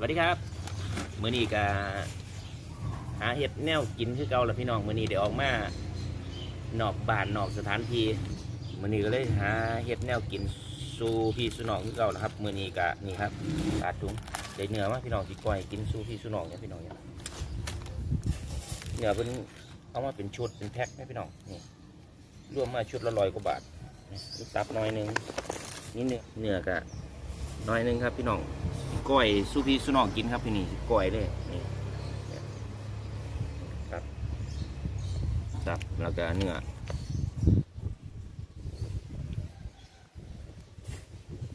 สวัสดีครับมื้อนี้ก็หาเห็ดแนวกินคือเก่าละพี่น้องมื้อนี้เดี๋ยวออกมานอกบ้านนอกสถานที่มื้อนี้ก็เลยหาเห็ดแนวกินสู่พี่สู่น้องคือเก่าละครับมื้อนี้ก็นี่ครับกาดถุงได้เนื้อมาพี่น้องสิก้อยกินสู่พี่สู่น้องเนี่ยพี่น้องเนี่ยเนื้อเป็นเอามาเป็นชุดเป็นแพ็คนะพี่น้องนี่รวมมาชุดละร้อยกว่าบาทตับน้อยหนึงนี่เนื้อเนื้อกะน้อยหนึงครับพี่น้อง ก้อยสู้พี่สู้น้องกินครับพี่นี่ก้อยเลยนี่ครับตับแล้วก็เนื้อ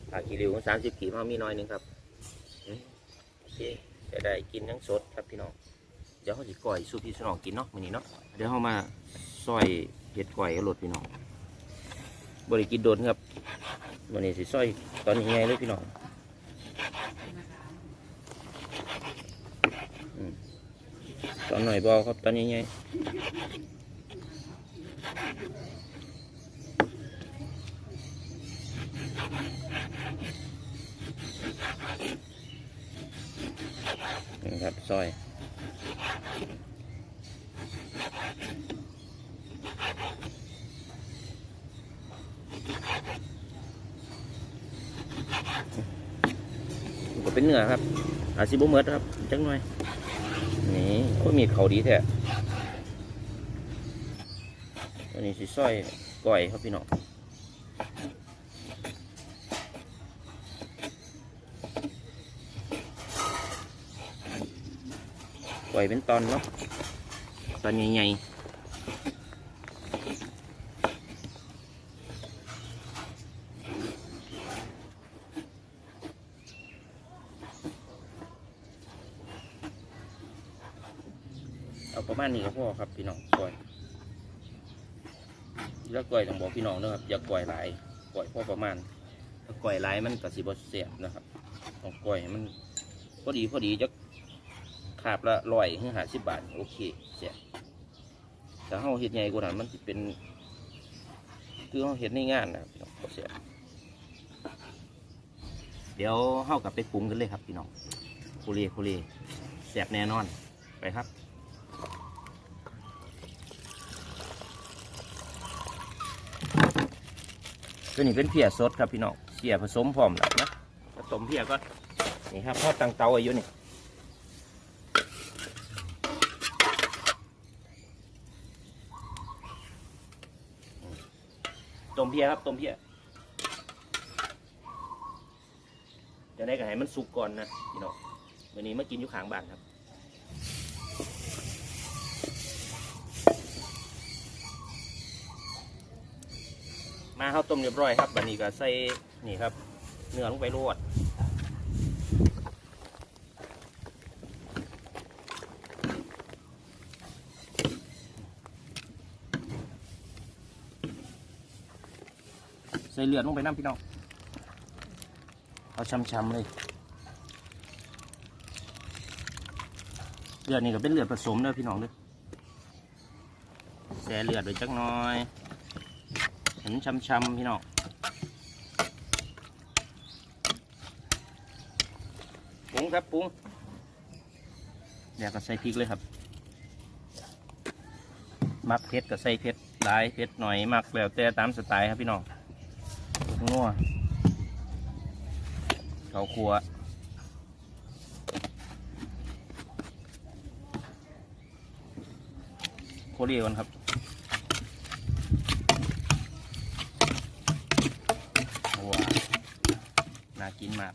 ผักกีริวสามสิบกีบเขามีน้อยหนึงครับโอเคจะได้กินทั้งสดครับพี่น้อง เดี๋ยวเขาจะก้อยสู้พี่สู้น้องกินเนาะมื้อนี้เนาะ เดี๋ยวเขามาซอยเห็ดก้อยกับรถพี่น้อง บริกินโดนครับวันนี้สิซอยตอนนี้ไงเลยพี่น้อง ตอนหน่อยบอครับตอนนี้ไงนี่ครับซอยก็เป็นเนื้อครับอาซิบุเมิร์ดครับจังหน่อย นี่ก็มีเขาดีแท้อันนี้สิซอยก่อยครับพี่น้องก่อยเป็นตอนเนาะตอนใหญ่ๆ เอาประมาณนี้ก็พอครับพี่น้องก้อยแล้วก้อยต้องบอกพี่น้องนะครับอย่าก้อยหลายก้อยพอประมาณถ้าก้อยหลายมันก็สิบเสียบนะครับต้องก้อยมันพอดีพอดีจะขาบละร้อยถึงห้าสิบบาทโอเคเสียแต่เฮาเฮ็ดใหญ่กว่านั้นมันสิเป็นคือเฮาเฮ็ดในงานนะครับพี่น้องเสียบเดี๋ยวเฮากลับไปปรุงกันเลยครับพี่น้องคุเรคุเรแสบแน่นอนไปครับ ตัวนี้เป็นเพียสดครับพี่น้องเสียผสมพร้อมแล้วนะผสมเพียก็นี่ครับพ่อตังเตาอายุนี่ต้มเพียครับต้มเพียจะได้ก็ให้มันสุกก่อนนะพี่น้องวันนี้มากินอยู่ข้างบ้านครับ มาเข้าต้มเรียบร้อยครับบันนี้ก็ใส่นี่ครับ เนื้อลงไปรวดใส่เลือดลงไปน้ำพี่น้องเอาช้ำๆเลยเลือดนี่ก็เป็นเลือดผสมเด้อพี่น้องเด้อแส่เลือดไปจักน้อย เห็นช้ำๆพี่น้องปรุงครับปรุงเดี๋ยวก็ใส่พริกเลยครับ มักเผ็ดก็ใส่เผ็ดหลายเผ็ดหน่อยมักแล้วแต่ตามสไตล์ครับพี่น้องนัวเขาวคั่วโคเรียก่อนครับ ว้าวน่า กินมาก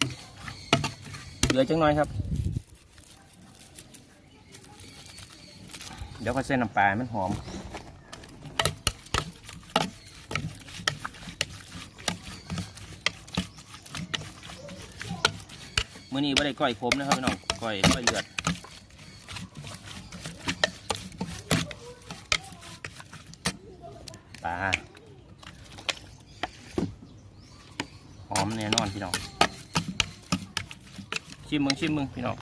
เหลือจังน้อยครับ เดี๋ยวก็เส้นน้ำปลามันหอมมื่อนี้ไม่ได้ก้อยขมนะครับพี่น้องก้อยก้อยเลือด ปลา หอมแน่นอนพี่น้อง ชิมมึงชิมมึงพี่น้อง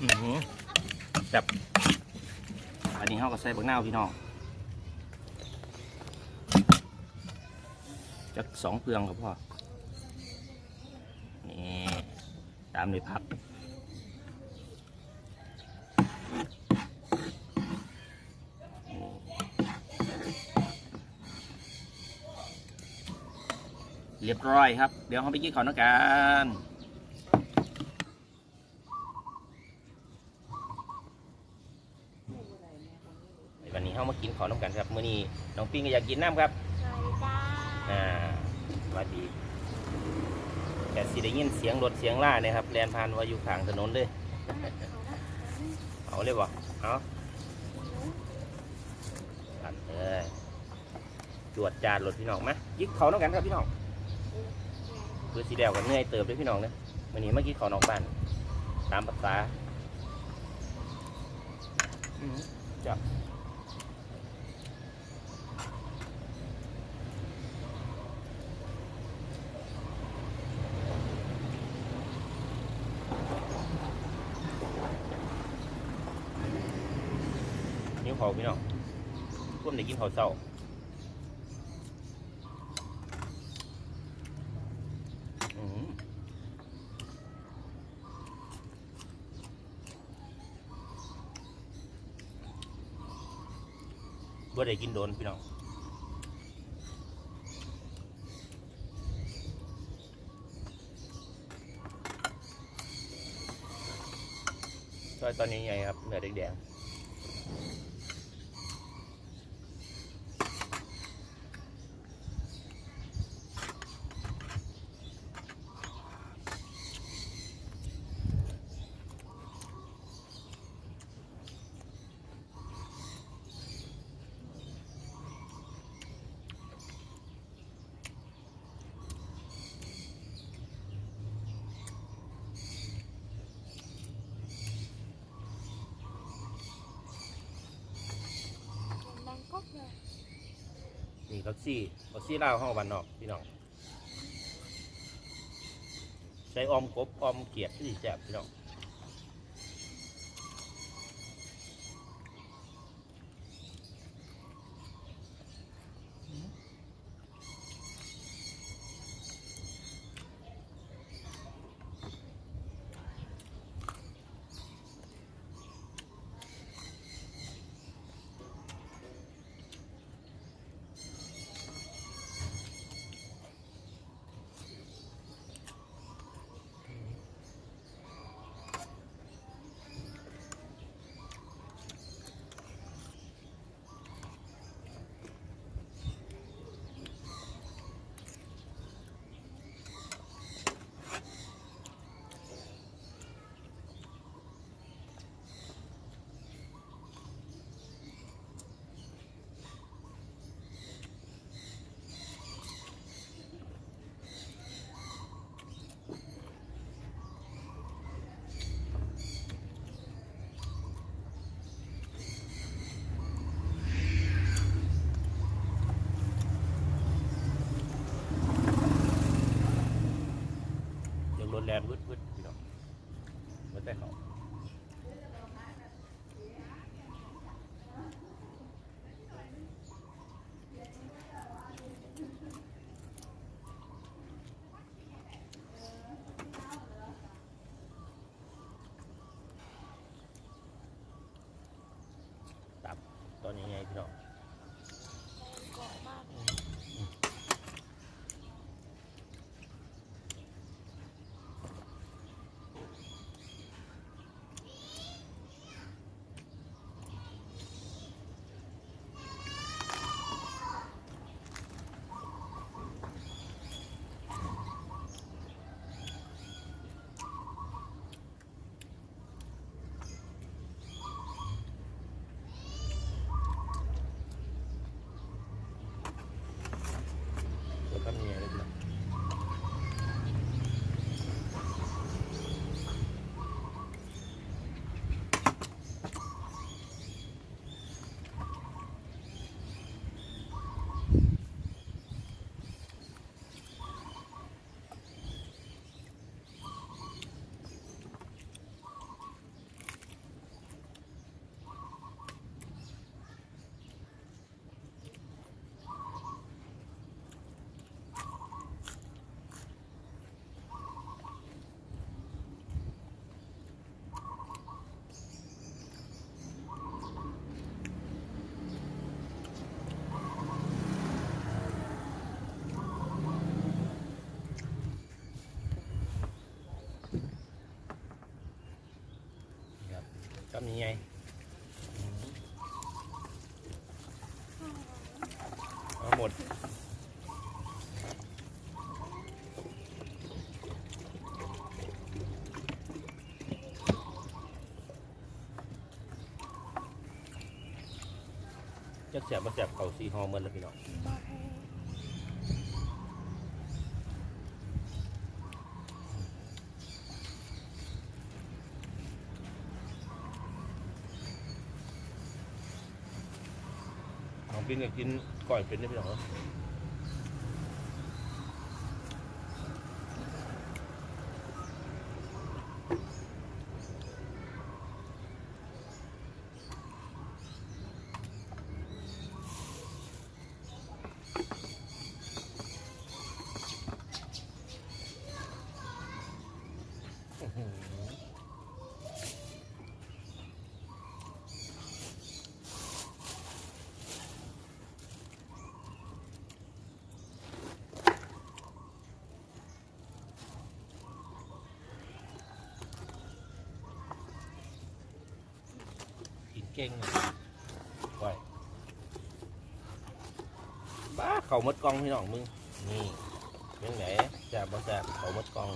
อือหือแบบอันนี้เขาก็ใส่บักนาวพี่น้องจักสองเพืองครับพ่อนี่ตามด้วยพัก รียบร้อยครับ เดี๋ยวเราไปกินข้าวน้ำกันวันนี้เรามากินข้าวน้ำกันครับมื้อนี้น้องปิ้งก็อยากกินน้ำครับสวัสดีจ้าอ่าสวัสดีแต่สิได้ยินเสียงรถเสียงล่าเนี่ยครับแลนผ่านว่าอยู่ข้างถนนเลยเอาเลยบ่เอาตัดเลยจวดจานรถพี่น้องมายิกเขาน้องกันครับพี่น้อง คือสีแดงกันเหนื่อยเติบเลยพี่น้องเนี่ยวันนี้เมื่อกี้ขานอกบ้าน ตามภาษาจับนิ้วเขาพี่น้องร่วมได้กินข้าวเศร้า บ่ได้กินโดนพี่น้องซอยตอนนี้ไงครับเนื้อแดง นี่ลักซี่ลักซี่ลาวห้องบ้านนอกพี่น้องใช้ออมกบออมเกียดที่แซ่บพี่น้อง ครับนี่ไงเอาหมดจักแสบมาแสบเข่าสีหอมเมือนแล้วพี่น้อง กินกับกินก่อยเป็นได้ไหมหรอหือกิน เก่งไปบ้าเขามดกองพี่น้องมึงนี่เป็นไงแสบบ่แสบเขามดกอง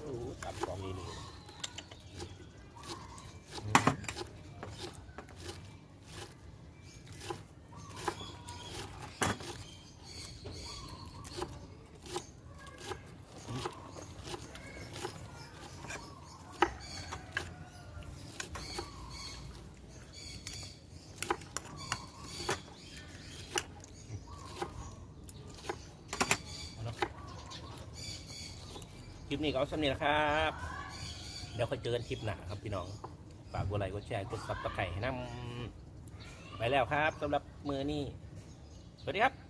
โอ้โหตับกองดีเลยอืมเอาเนอะค ลิปนี้ก็เอาสำเนียครับ เดี๋ยวค่อยเจอกันคลิปหน้าครับพี่น้องฝากกดไลค์กดแชร์กดซับตะไคร้ให้นำไปแล้วครับสำหรับมือนี้สวัสดีครับ